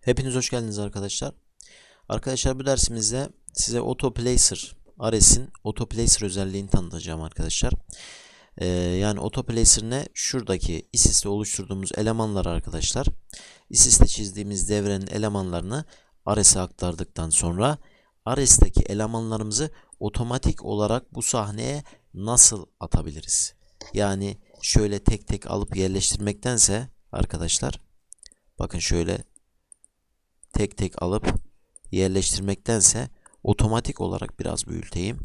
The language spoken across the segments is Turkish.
Hepiniz hoş geldiniz arkadaşlar. Arkadaşlar bu dersimizde size Autoplacer Ares'in Autoplacer özelliğini tanıtacağım arkadaşlar. Ee, yani Autoplacer ne? Şuradaki ISIS'te oluşturduğumuz elemanlar arkadaşlar. ISIS'te çizdiğimiz devrenin elemanlarını Ares'e aktardıktan sonra Ares'teki elemanlarımızı otomatik olarak bu sahneye nasıl atabiliriz? Yani şöyle tek tek alıp yerleştirmektense arkadaşlar bakın şöyle tek tek alıp yerleştirmektense otomatik olarak biraz büyüteyim.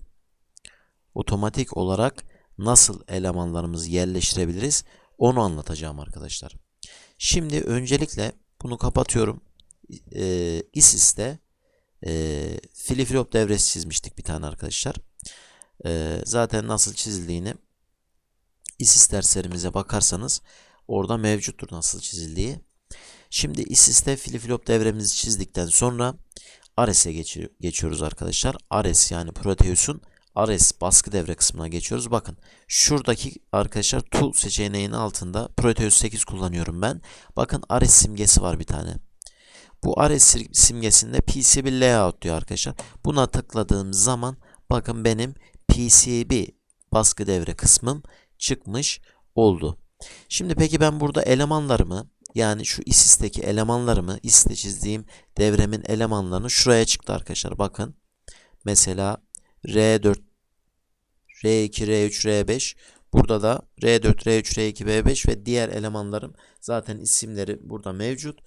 Otomatik olarak nasıl elemanlarımızı yerleştirebiliriz onu anlatacağım arkadaşlar. Şimdi öncelikle bunu kapatıyorum. Ee, ISIS'te e, flip-flop devresi çizmiştik bir tane arkadaşlar. Ee, zaten nasıl çizildiğini ISIS derslerimize bakarsanız orada mevcuttur nasıl çizildiği. Şimdi ISIS'te flip-flop devremizi çizdikten sonra Ares'e geçiyoruz arkadaşlar. Ares yani Proteus'un Ares baskı devre kısmına geçiyoruz. Bakın şuradaki arkadaşlar tool seçeneğinin altında Proteus 8 kullanıyorum ben. Bakın Ares simgesi var bir tane. Bu Ares simgesinde PCB layout diyor arkadaşlar. Buna tıkladığım zaman bakın benim PCB baskı devre kısmım çıkmış oldu. Şimdi peki ben burada elemanlarımı yani şu ISIS'teki elemanlarımı ISIS'te çizdiğim devremin elemanlarını şuraya çıktı arkadaşlar. Bakın mesela R4 R2 R3 R5 burada da R4 R3 R2 R5 ve diğer elemanlarım zaten isimleri burada mevcut.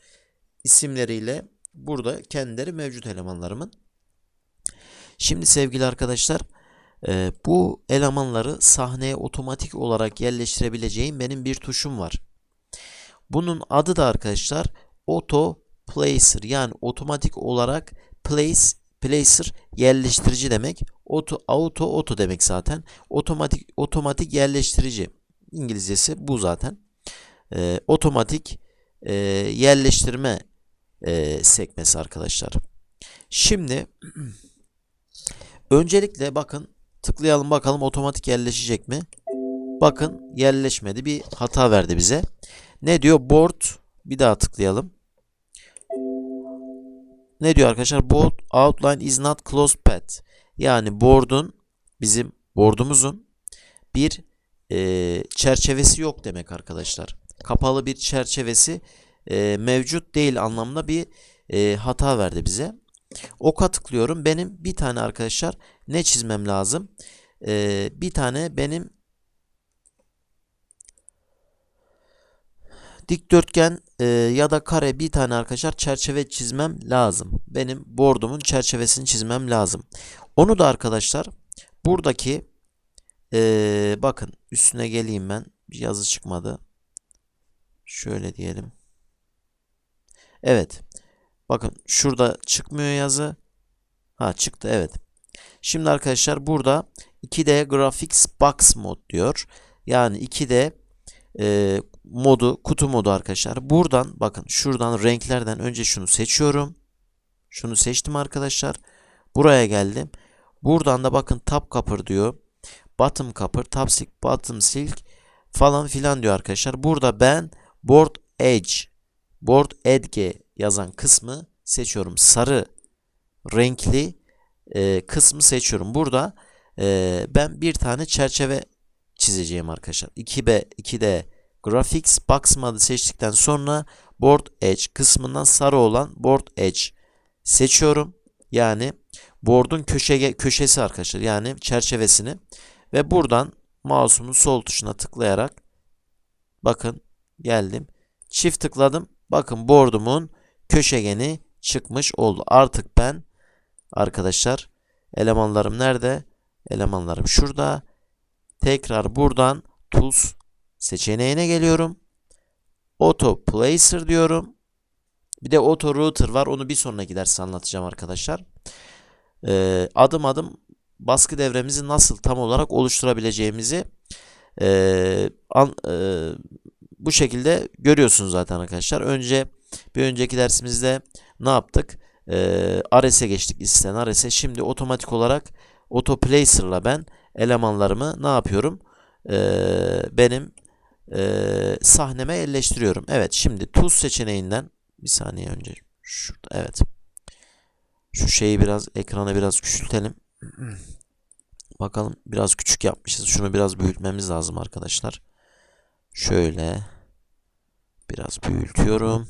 İsimleriyle burada kendileri mevcut elemanlarımın. Şimdi sevgili arkadaşlar e, bu elemanları sahneye otomatik olarak yerleştirebileceğim benim bir tuşum var. Bunun adı da arkadaşlar Auto Placer yani otomatik olarak place placer yerleştirici demek. Auto auto auto demek zaten. Otomatik otomatik yerleştirici. İngilizcesi bu zaten. Ee, otomatik e, yerleştirme e, sekmesi arkadaşlar. Şimdi öncelikle bakın tıklayalım bakalım otomatik yerleşecek mi? Bakın yerleşmedi. Bir hata verdi bize. Ne diyor? Board bir daha tıklayalım. Ne diyor arkadaşlar? Board outline is not closed path. Yani board'un bizim board'umuzun bir e, çerçevesi yok demek arkadaşlar. Kapalı bir çerçevesi e, mevcut değil anlamda bir e, hata verdi bize. Oka tıklıyorum. Benim bir tane arkadaşlar ne çizmem lazım? E, bir tane benim dikdörtgen e, ya da kare bir tane arkadaşlar çerçeve çizmem lazım. Benim bordumun çerçevesini çizmem lazım. Onu da arkadaşlar buradaki e, bakın üstüne geleyim ben. Yazı çıkmadı. Şöyle diyelim. Evet. Bakın şurada çıkmıyor yazı. Ha çıktı evet. Şimdi arkadaşlar burada 2D Graphics Box Mode diyor. Yani 2D e, modu, kutu modu arkadaşlar. Buradan bakın şuradan renklerden önce şunu seçiyorum. Şunu seçtim arkadaşlar. Buraya geldim. Buradan da bakın top cover diyor. Bottom cover, top silk, bottom silk falan filan diyor arkadaşlar. Burada ben board edge, board edge yazan kısmı seçiyorum. Sarı renkli e, kısmı seçiyorum. Burada e, ben bir tane çerçeve çizeceğim arkadaşlar. 2B, 2D Graphics Box modu seçtikten sonra Board Edge kısmından sarı olan Board Edge seçiyorum. Yani board'un köşe, köşesi arkadaşlar. Yani çerçevesini ve buradan mouse'umun sol tuşuna tıklayarak bakın geldim. Çift tıkladım. Bakın board'umun köşegeni çıkmış oldu. Artık ben arkadaşlar elemanlarım nerede? Elemanlarım şurada. Tekrar buradan Tools seçeneğine geliyorum. Auto Placer diyorum. Bir de Auto Router var. Onu bir sonraki derste anlatacağım arkadaşlar. Ee, adım adım baskı devremizi nasıl tam olarak oluşturabileceğimizi e, an, e, bu şekilde görüyorsunuz zaten arkadaşlar. Önce bir önceki dersimizde ne yaptık? Ee, Ares'e geçtik listen Ares'e. Şimdi otomatik olarak Autoplacer'la ben elemanlarımı ne yapıyorum? Ee, benim e, sahneme yerleştiriyorum. Evet şimdi Tools seçeneğinden bir saniye önce şurada evet. Şu şeyi biraz ekrana biraz küçültelim. Bakalım biraz küçük yapmışız. Şunu biraz büyütmemiz lazım arkadaşlar. Şöyle biraz büyütüyorum.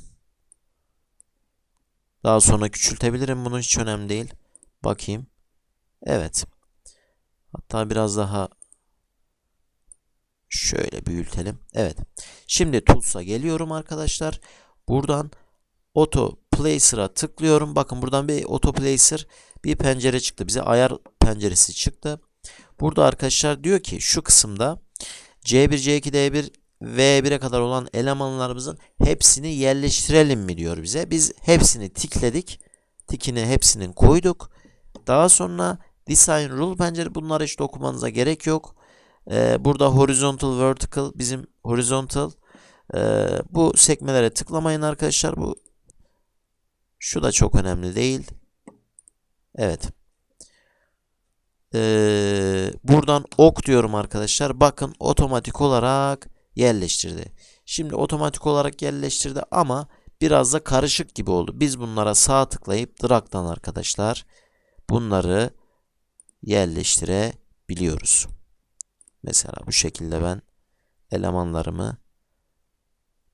Daha sonra küçültebilirim. Bunu hiç önemli değil. Bakayım. Evet. Hatta biraz daha şöyle büyütelim. Evet. Şimdi Tools'a geliyorum arkadaşlar. Buradan Auto Placer'a tıklıyorum. Bakın buradan bir Auto Placer bir pencere çıktı. Bize ayar penceresi çıktı. Burada arkadaşlar diyor ki şu kısımda C1, C2, D1 V1'e kadar olan elemanlarımızın hepsini yerleştirelim mi diyor bize. Biz hepsini tikledik. Tikini hepsinin koyduk. Daha sonra Design Rule pencere bunları hiç okumanıza gerek yok. Ee, burada Horizontal, Vertical bizim Horizontal. Ee, bu sekmelere tıklamayın arkadaşlar. Bu şu da çok önemli değil. Evet. Ee, buradan ok diyorum arkadaşlar. Bakın otomatik olarak yerleştirdi. Şimdi otomatik olarak yerleştirdi ama biraz da karışık gibi oldu. Biz bunlara sağ tıklayıp drag'dan arkadaşlar bunları yerleştirebiliyoruz. Mesela bu şekilde ben elemanlarımı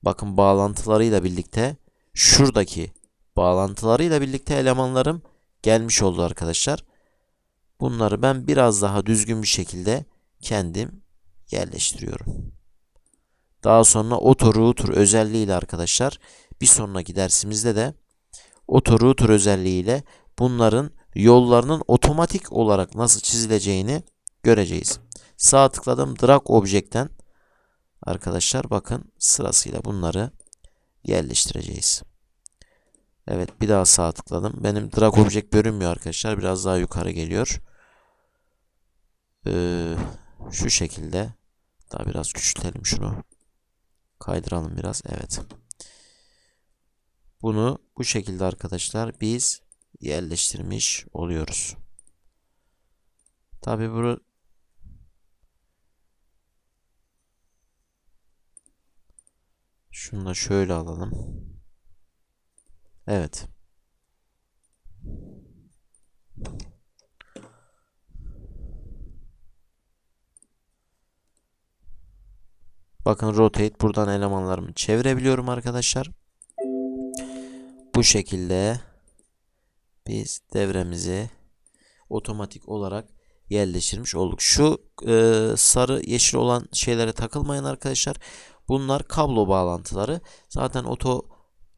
bakın bağlantılarıyla birlikte şuradaki bağlantılarıyla birlikte elemanlarım gelmiş oldu arkadaşlar. Bunları ben biraz daha düzgün bir şekilde kendim yerleştiriyorum. Daha sonra auto router özelliğiyle arkadaşlar bir sonraki dersimizde de auto router özelliğiyle bunların yollarının otomatik olarak nasıl çizileceğini göreceğiz. Sağ tıkladım drag object'ten arkadaşlar bakın sırasıyla bunları yerleştireceğiz. Evet bir daha sağ tıkladım. Benim drag object görünmüyor arkadaşlar. Biraz daha yukarı geliyor. Ee, şu şekilde. Daha biraz küçültelim şunu. Kaydıralım biraz. Evet. Bunu bu şekilde arkadaşlar biz yerleştirmiş oluyoruz. Tabi bunu şunu da şöyle alalım. Evet. Bakın rotate buradan elemanlarımı çevirebiliyorum arkadaşlar. Bu şekilde biz devremizi otomatik olarak yerleştirmiş olduk. Şu e, sarı yeşil olan şeylere takılmayın arkadaşlar. Bunlar kablo bağlantıları. Zaten oto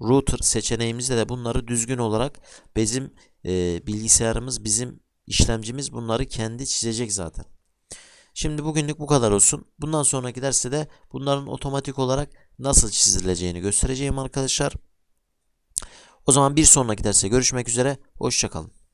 router seçeneğimizde de bunları düzgün olarak bizim e, bilgisayarımız, bizim işlemcimiz bunları kendi çizecek zaten. Şimdi bugünlük bu kadar olsun. Bundan sonraki derste de bunların otomatik olarak nasıl çizileceğini göstereceğim arkadaşlar. O zaman bir sonraki derste görüşmek üzere. Hoşçakalın.